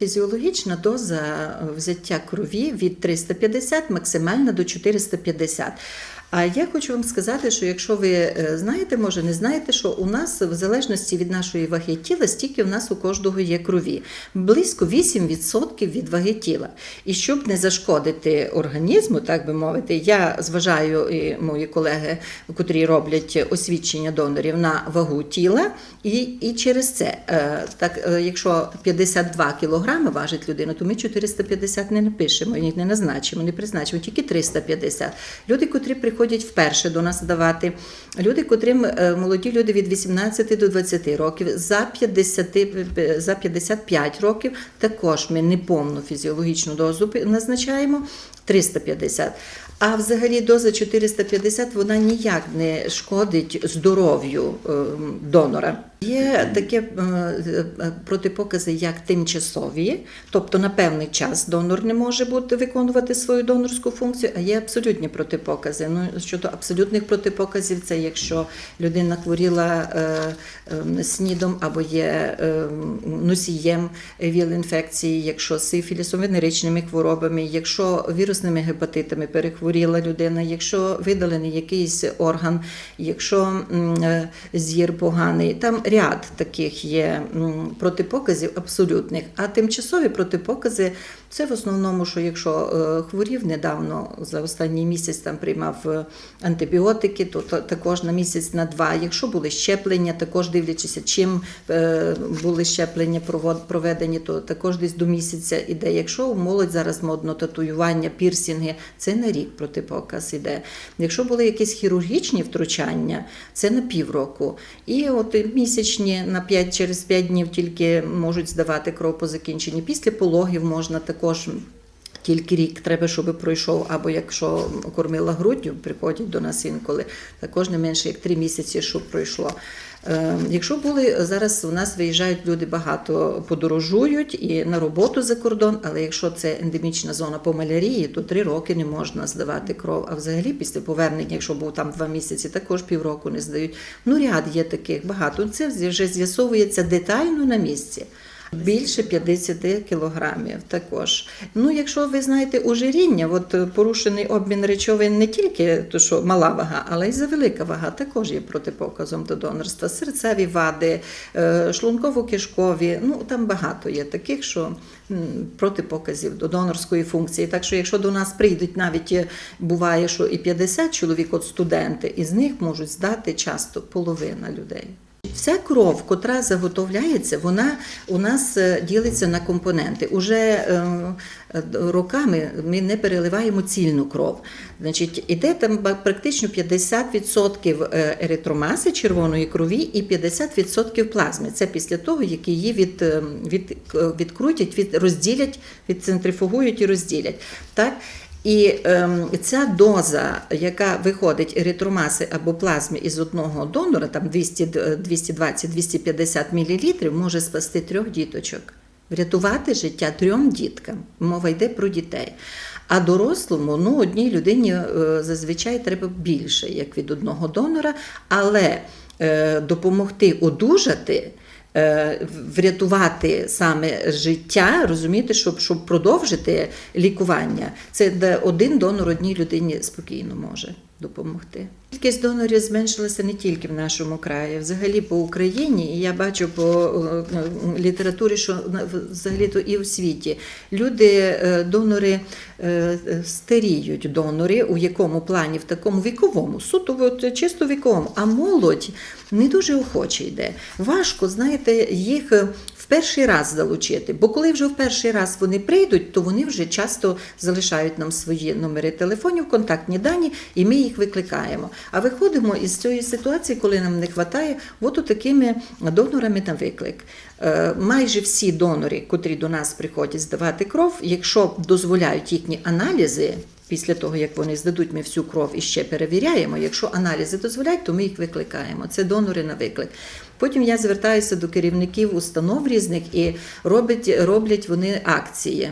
Фізіологічна доза взяття крові від 350 максимальна до 450. А я хочу вам сказати, що якщо ви е, знаєте, може не знаєте, що у нас в залежності від нашої ваги тіла, стільки в нас у кожного є крові. Близько 8% від ваги тіла. І щоб не зашкодити організму, так би мовити, я зважаю і мої колеги, котрі роблять освідчення донорів на вагу тіла, і, і через це, е, так, е, якщо 52 кілограми важить людина, то ми 450 не напишемо, не назначимо, не призначимо, тільки 350. Люди, котрі приходять вперше до нас здавати, люди, котрим е, молоді люди від 18 до 20 років, за 50, е, за 55 років також ми неповну фізіологічну дозу назначаємо 350. А взагалі доза 450 вона ніяк не шкодить здоров'ю е, донора. Є такі е, е, протипокази, як тимчасові, тобто на певний час донор не може бути виконувати свою донорську функцію, а є абсолютні протипокази. Ну щодо абсолютних протипоказів, це якщо людина хворіла е, снідом або є носієм віл-інфекції, якщо сифілісом, венеричними хворобами, якщо вірусними гепатитами перехворіла людина, якщо видалений якийсь орган, якщо зір поганий, там ряд таких є протипоказів абсолютних. А тимчасові протипокази це в основному, що якщо е, хворів недавно за останній місяць там приймав е, антибіотики, то, також на місяць на два. Якщо були щеплення, також дивлячися, чим е, були щеплення проведені, то також десь до місяця іде. Якщо у молодь зараз модно татуювання, пірсінги, це на рік протипоказ іде. Якщо були якісь хірургічні втручання, це на півроку. І от місячні на 5, через 5 днів тільки можуть здавати кров по закінченні. Після пологів можна також. Тільки рік треба, щоб пройшов, або якщо кормила груддю, приходять до нас інколи, також не менше як три місяці, щоб пройшло. Е, Якщо були зараз у нас виїжджають люди багато подорожують і на роботу за кордон, але якщо це ендемічна зона по малярії, то три роки не можна здавати кров. А взагалі після повернення, якщо був там два місяці, також півроку не здають. Ну ряд є таких багато. Це вже з'ясовується детально на місці. Більше 50 кілограмів також. Ну, якщо ви знаєте ожиріння, от е, порушений обмін речовин не тільки то, що мала вага, але й завелика вага також є протипоказом до донорства. Серцеві вади, е, шлунково-кишкові, ну там багато є таких, що протипоказів до донорської функції. Так що, якщо до нас прийдуть, навіть е, буває, що і 50 чоловік, от студенти, із них можуть здати часто половина людей. Вся кров, котра заготовляється, вона у нас е, ділиться на компоненти. Уже е, е, роками ми не переливаємо цільну кров. Значить, іде там практично 50% е, еритромаси червоної крові і 50% плазми. Це після того, як її від, від, відкрутять, від, розділять, відцентрифугують і розділять. Так? І ем, ця доза, яка виходить еритромаси або плазми із одного донора, там 200, 220-250 мл, може спасти трьох діточок, врятувати життя трьом діткам. Мова йде про дітей. А дорослому, ну, одній людині е, зазвичай треба більше, як від одного донора, але е, допомогти одужати. Е, Врятувати саме життя, розумієте, щоб, щоб продовжити лікування, це один донор одній людині спокійно може допомогти. Кількість донорів зменшилася не тільки в нашому краї, взагалі по Україні. І я бачу по е, літературі, що взагалі то і у світі люди, е, донори е, старіють донори, у якому плані, в такому віковому, суто чисто віковому, а молодь не дуже охоче йде. Важко, знаєте, їх е, перший раз залучити, бо коли вже в перший раз вони прийдуть, то вони вже часто залишають нам свої номери телефонів, контактні дані, і ми їх викликаємо. А виходимо із цієї ситуації, коли нам не вистачає, от такими донорами на виклик. Е, Майже всі донори, котрі до нас приходять здавати кров, якщо дозволяють їхні аналізи. Після того, як вони здадуть, ми всю кров і ще перевіряємо. Якщо аналізи дозволяють, то ми їх викликаємо. Це донори на виклик. Потім я звертаюся до керівників установ різних і роблять, роблять вони акції.